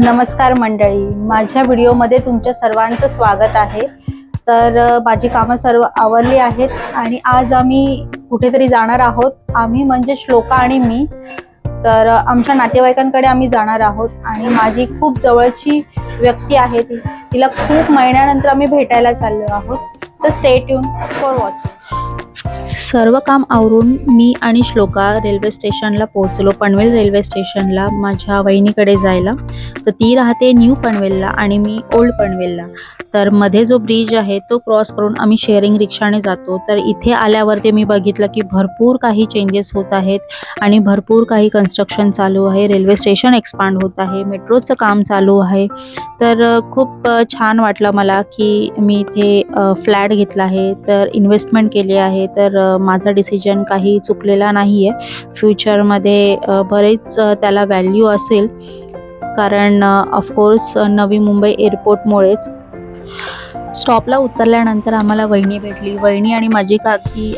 नमस्कार मंडळी. माझ्या व्हिडिओमध्ये तुमच्या सर्वांचं स्वागत आहे. तर माझी कामं सर्व आवरली आहेत आणि आज आम्ही कुठेतरी जाणार आहोत. आम्ही म्हणजे श्लोका आणि मी. तर आमच्या नातेवाईकांकडे आम्ही जाणार आहोत आणि माझी खूप जवळची व्यक्ती आहे ती. तिला खूप महिन्यानंतर आम्ही भेटायला चाललो आहोत. तर स्टे ट्यून फॉर वॉच सर्व काम आवरून मी आणि श्लोका रेल्वे स्टेशनला पोहोचलो पनवेल रेल्वे स्टेशनला माझ्या वहिनीकडे जायला. तर ती राहते न्यू पनवेलला आणि मी ओल्ड पनवेलला. तर मध्ये जो ब्रिज आहे तो क्रॉस करून आम्ही शेअरिंग रिक्षाने जातो. तर इथे आल्यावरती मी बघितलं की भरपूर काही चेंजेस होत आहेत आणि भरपूर काही कन्स्ट्रक्शन चालू आहे. रेल्वे स्टेशन एक्सपांड होत आहे. मेट्रोचं काम चालू आहे. तर खूप छान वाटलं मला की मी इथे फ्लॅट घेतला आहे. तर इन्व्हेस्टमेंट केली आहे. तर माझा डिसिजन काही चुकलेला नाही आहे फ्युचरमध्ये बरेच त्याला व्हॅल्यू असेल. कारण ऑफकोर्स नवी मुंबई एअरपोर्टमुळेच स्टॉपला उतरल्यानंतर आम्हाला वहिनी भेटली. वहिनी आणि माझी काकी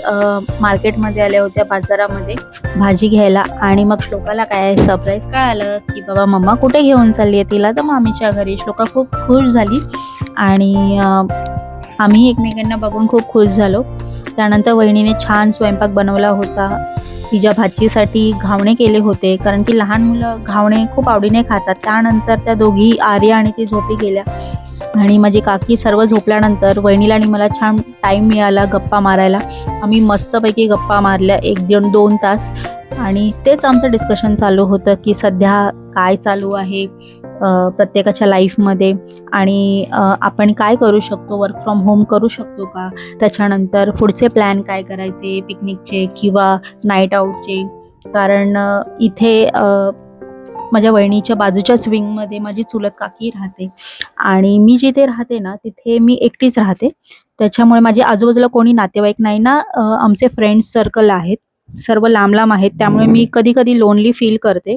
मार्केटमध्ये आल्या होत्या बाजारामध्ये भाजी घ्यायला. आणि मग श्लोकाला काय सरप्राईज काय आलं की बाबा मम्मा कुठे घेऊन चालली आहे तिला तर मामीच्या घरी. श्लोका खूप खुश झाली. आणि आम्ही एकमेकांना बघून खूप खुश झालो. त्यानंतर वहिनीने छान स्वयंपाक बनवला होता. तिच्या भाचीसाठी घावणे केले होते कारण की लहान मुलं घावणे खूप आवडीने खातात. त्यानंतर त्या दोघी आर्या आणि ती झोपी गेल्या. आणि माझी काकी सर्व झोपल्यानंतर वहिनीला आणि मला छान टाईम मिळाला गप्पा मारायला. आम्ही मस्तपैकी गप्पा मारल्या एक दीड दोन तास. आणि तेच आमचं डिस्कशन चालू होतं की सध्या काय चालू आहे? प्रत्येकाच्या लाईफमध्ये. आणि आपण काय करू शकतो? वर्क फ्रॉम होम करू शकतो का? त्याच्यानंतर पुढचे प्लॅन काय करायचे? पिकनिकचे किंवा नाईट आऊटचे कारण इथे माझ्या वहिनीच्या बाजूच्याच विंगमध्ये माझी चुलत काकी राहते. आणि मी जिथे राहते ना तिथे मी एकटीच राहते. त्याच्यामुळे माझ्या आजूबाजूला कोणी नातेवाईक नाही ना आमचे फ्रेंड्स सर्कल आहेत. सर्व लांब लांब आहेत. त्यामुळे मी कधी कधी लोनली फील करते.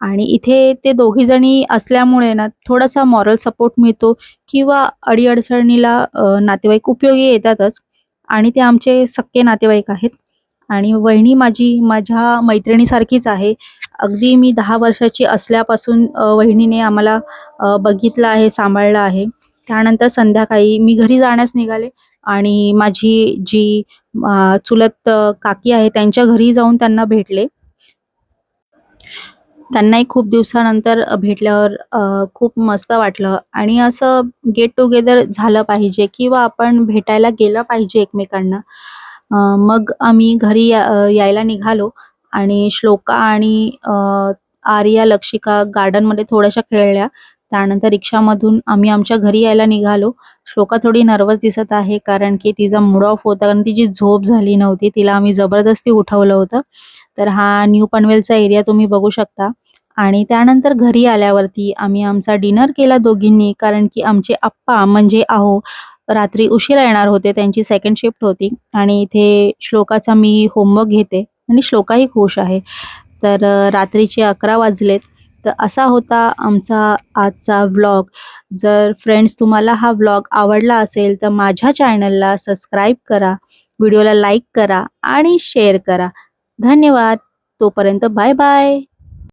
आणि इथे ते दोघी जणी असल्यामुळे ना थोडासा मॉरल सपोर्ट मिळतो किंवा अडीअडचणीला नातेवाईक उपयोगी येतातच. आणि ते आमचे सक्के नातेवाईक आहेत. आणि वहिनी माझी माझ्या मैत्रिणीसारखीच आहे. अगदी मी दहा वर्षाची असल्यापासून वहिनीने आम्हाला बघितलं आहे सांभाळलं आहे. त्यानंतर संध्याकाळी मी घरी जाण्यास निघाले आणि माझी जी चुलत काकी आहे त्यांच्या घरी जाऊन त्यांना भेटले. त्यांनाही खूप दिवसानंतर भेटल्यावर अ, खूप मस्त वाटलं आणि असं गेट टुगेदर झालं पाहिजे किंवा आपण भेटायला गेलं पाहिजे एकमेकांना मग आम्ही घरी या यायला निघालो आणि श्लोका आणि आर्या, लक्षिका गार्डनमध्ये थोड्याशा खेळल्या. त्यानंतर रिक्षामधून आम्ही आमच्या घरी यायला निघालो. श्लोका थोडी नर्वस दिसत आहे कारण की तिचा मूड ऑफ होता कारण तिची झोप झाली नव्हती. तिला आम्ही जबरदस्ती उठवलं होतं. तर हा न्यू पनवेलचा एरिया तुम्ही बघू शकता आणि त्यानंतर घरी आल्यावरती आम्ही आमचा डिनर केला दोघींनी कारण की आमचे आप्पा म्हणजे आहो रात्री उशिरा येणार होते. त्यांची सेकंड शिफ्ट होती आणि इथे श्लोकाचा मी होमवर्क घेते आणि श्लोकाही खुश आहे. तर रात्रीचे 11 वाजलेत. तर असा होता आमचा आजचा व्लॉग. जर फ्रेंड्स तुम्हाला हा व्लॉग आवडला असेल तर माझ्या चॅनलला सबस्क्राईब करा, व्हिडिओला लाईक करा आणि शेअर करा. धन्यवाद. तोपर्यंत बाय बाय.